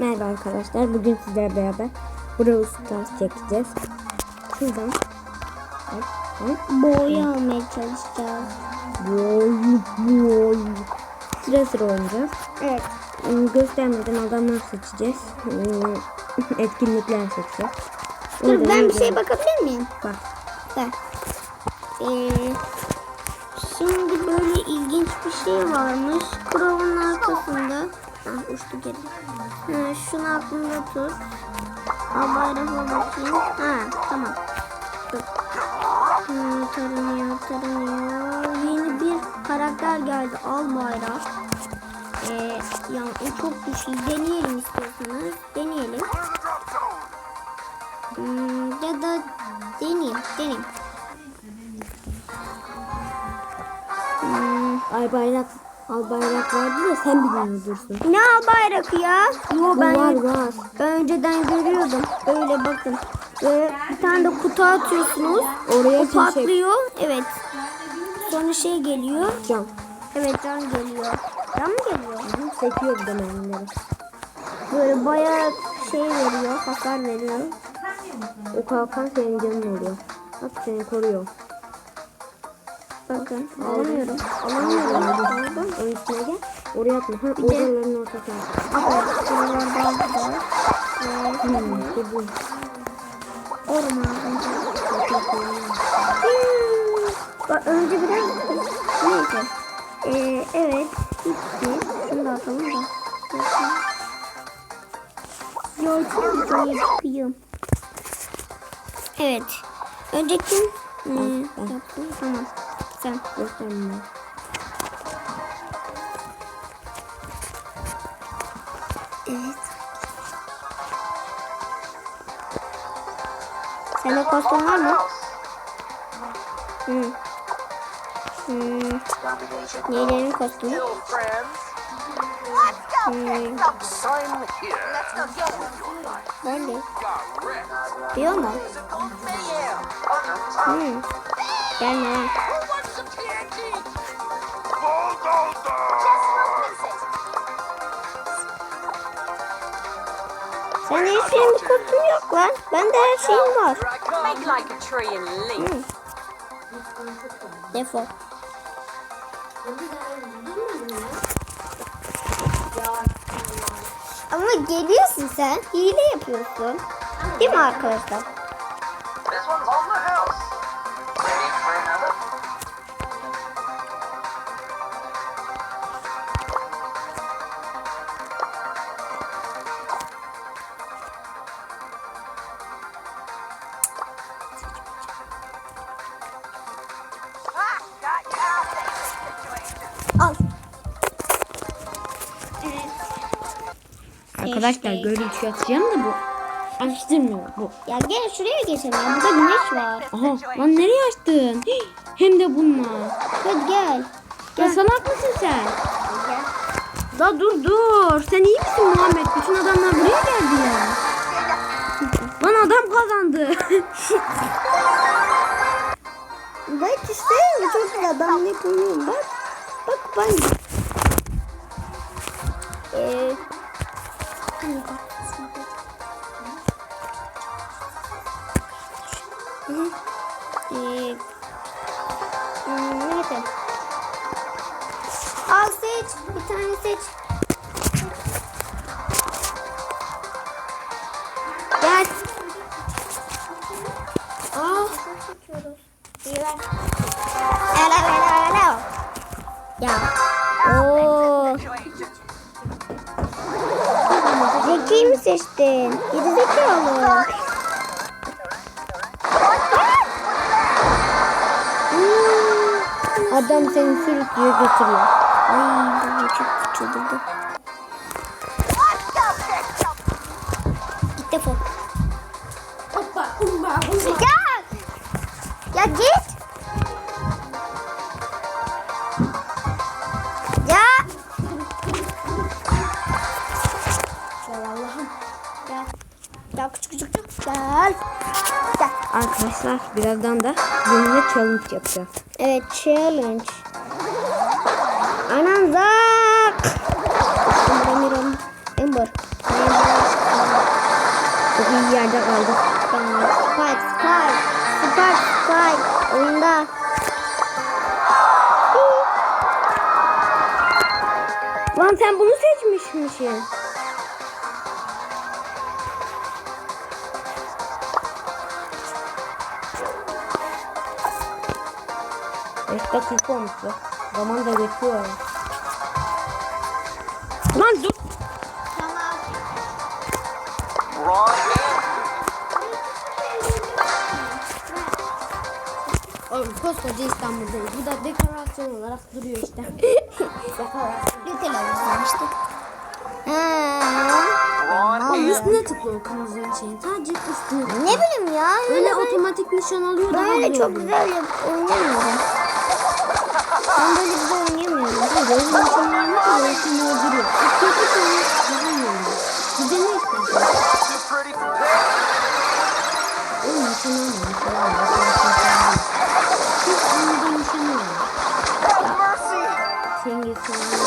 Merhaba arkadaşlar. Bugün sizlerle beraber Brawl Stars çekeceğiz. Şuradan. Boya almaya çalışacağız. Boy, boy. Sıra sıra oynayacağız. Evet. Hmm, Göstermeden adamlar seçeceğiz. Hmm, Etkinlikler seçeceğiz. Dur ben bir şey bakabilir miyim? Bak. Ver. Ee, şimdi böyle ilginç bir şey varmış. Krovun arkasında. Ah uçtu geri. Ha, şunu aklında tut. Al bayrağı bakayım. Ha tamam. Dur. Hmm, taranıyor taranıyor. Yeni bir karakter geldi. Al bayrak. Ee, yani o çok güçlü. Deneyelim istiyorsanız. Deneyelim. Hmm, ya da deneyeyim, deneyeyim. Hmm, Ay bayrak al bayrak vardı da sen bilmiyorsun. ne al bayrakı ya? Yo ben Var var. önceden görüyordum. Böyle bakın. Böyle bir tane de kutu atıyorsunuz. Oraya O patlıyor. Evet. Sonra şey geliyor. Can. Evet can geliyor. Can mı geliyor? Hı, Sekiyor bir de mermileri. Böyle bayağı şey veriyor. Hasar veriyor. O kalkan senin canın oluyor. Bak seni koruyor. Bakın alamıyorum. Alamıyorum. Aldım. Onun üstüne gel. Oraya atma. Ha, ortasına. Aferin. Buralar daha güzel. Ve Hmm, bu bu. orman. Bak önce biraz neyse. Ee, evet bitti. Şunu da atalım da. Bir yapayım. Evet. Önce kim hmm, yaptı? Tamam. Sen. Gösterme. Evet. Sende kostüm var mı? Hmm. Hmm. Neylerin kostümü? Hmm. Correct. Diyor mu? Hmm. Gelme Senin hiç şeyin bir yok lan. Bende her şeyim var. Here I come. Make like a tree and leap. Hmm. Defol. Ama geliyorsun sen. Hile yapıyorsun. Değil mi arkadaşlar? Arkadaşlar görüntü atacağım da bu. Açtırmıyor bu. Ya gel şuraya geçelim ya. Burada güneş var. Aha lan nereye açtın? Hii, Hem de bununla. Hadi gel. Ya salak mısın sen? Da dur dur. Sen iyi misin Muhammed? Bütün adamlar buraya geldi ya. Lan adam kazandı. Bak işte bu çok güzel. Ben ne koyuyorum bak. Bak ben. Ee, neyse. Al seç. Bir tane seç. Gel. Ver. Ela ela ela. Ya. Oo. Zeki mi seçtin? Gidi zekalı. Adam seni sürüklüyor götürüyor. Ay bu çok çıldırdı. Git defol. Ya! Ya git! Arkadaşlar birazdan da benimle challenge yapacağız. Evet challenge. Anan zak. Ember Ember. Çok iyi yerde kaldık. Spike, Spike, Spike, Spike. Oyunda. Lan sen bunu seçmişmişsin. Dakika olmuş be. Zaman da geçiyor. ya. Lan dur. Tamam. Oğlum koskoca İstanbul'dayız. Bu da dekorasyon olarak duruyor işte. dekorasyon. Bir televizyon işte. Oğlum hand. üstüne tıkla o kırmızının şeyin. Sadece üstüne. Ne bileyim ya. Böyle otomatik nişan alıyor. Böyle iyi çok güzel oynamıyorum. Ben böyle güzel oynayamıyorum. Hayır öyle nişanlarını da seni öldürüyor. Kötü seni oluyor. Bir de ne pink. Oğlum nişan alma nişan alma. Nişan alma. Hiç anında nişan alma. Have mercy. Sen gitsin anne.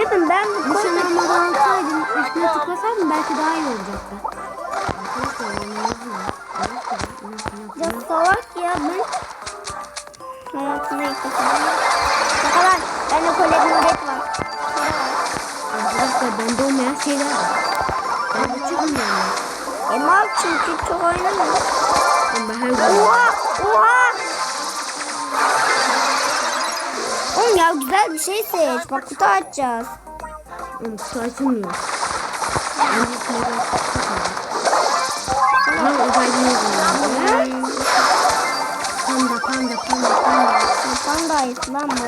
Yedim ben bu Nişan almadan alsaydın üstüne tıklasaydın belki daha iyi olacaktı. Mı? Ya salak ya ben. Hayatımda ilk defa. Ne kadar? Bende kolye müret var. Arkadaşlar bende olmayan şeyler var. Ben de çıkmıyorum. E mal çünkü çok oynamıyorum. Ben her gün Oha! Oha! Oğlum ya güzel bir şey seç. Bak kutu açacağız. Oğlum kutu açılmıyor. Ayısı lan bu.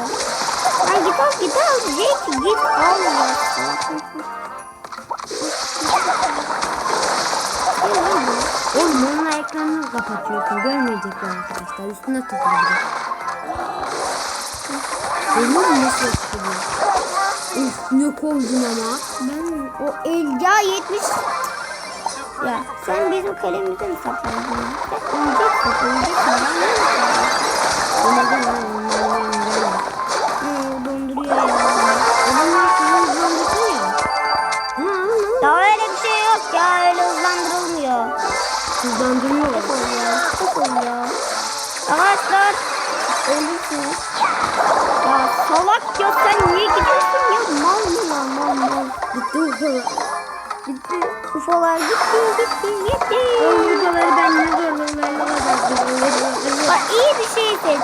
Lan git al git al. Jake git al. Oğlum onunla ekranını kapatıyorsun. Görmeyecekler arkadaşlar. Üstüne. Görüyor musun nasıl yapıyor? Üf ne koydun ama. Ben o el ya 70 ya sen bizim kalemize mi sakladın? Sen öleceksin, öleceksin. Ben ne yapayım? Gitti ufalar. Gitti. Ufolar gitti gitti gitti. Oğlum ufaları ben ne zorlarlarla Bak iyi bir şey seçtim.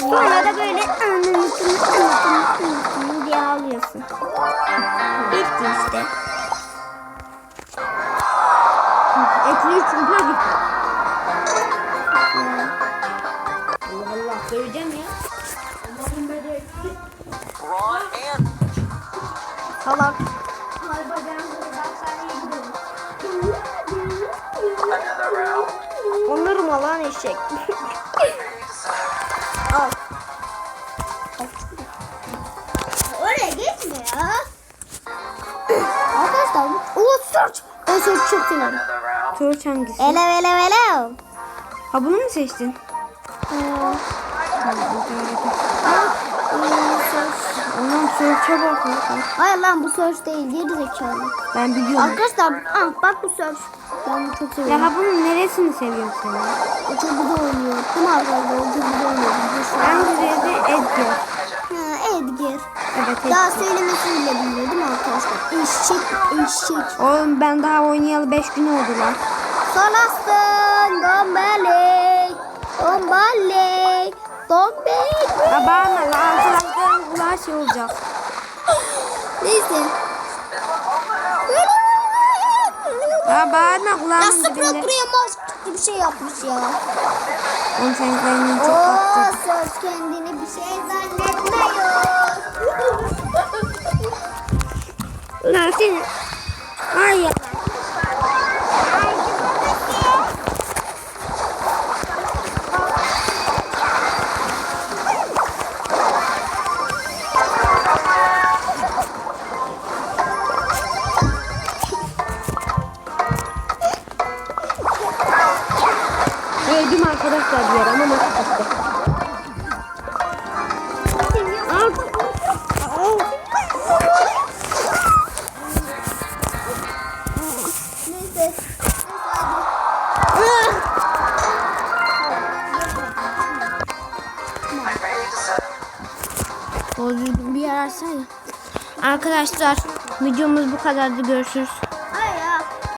Sonra da böyle anlatın anlatın anlatın diye ağlıyorsun. Bitti işte. Ekmeği çubuğa gitti. Allah Allah söyleyeceğim ya. Allah'ım böyle. Salak. Round. Olurum alan eşek. Al. Oraya geçme ya. Arkadaşlar o search. Ben search çok round. Search hangisi? Elev elev elev. Ha bunu mu seçtin? Ondan search'e bak. ya. Hayır lan bu search değil geri zekalı. Ben biliyorum. Arkadaşlar ah, bak bu search. Ben bunu çok Ya seviyorum. ha bunun neresini seviyorsun sen? ya? O çok güzel oynuyor. Değil mi arkadaşlar? O çok güzel oynuyor. En güzeli de Edgar. Ha, Edgar. Evet Daha Edgar. söylemesini bile bilmiyor değil mi arkadaşlar? Eşek, eşek. Oğlum ben daha oynayalı 5 gün oldu lan. Salasın, dombeley, dombeley, dombeley. Ya bağırma lan. Kulakların kulağı şey olacak. Neyse. Ya bağırma kulağımın dibinde. buraya mouse gibi bir şey yapmış ya. Oğlum senin kendini çok baktın. söz kendini bir şey zannetmiyor. Lan seni. Ay ya. Arkadaşlar videomuz bu kadardı. Görüşürüz.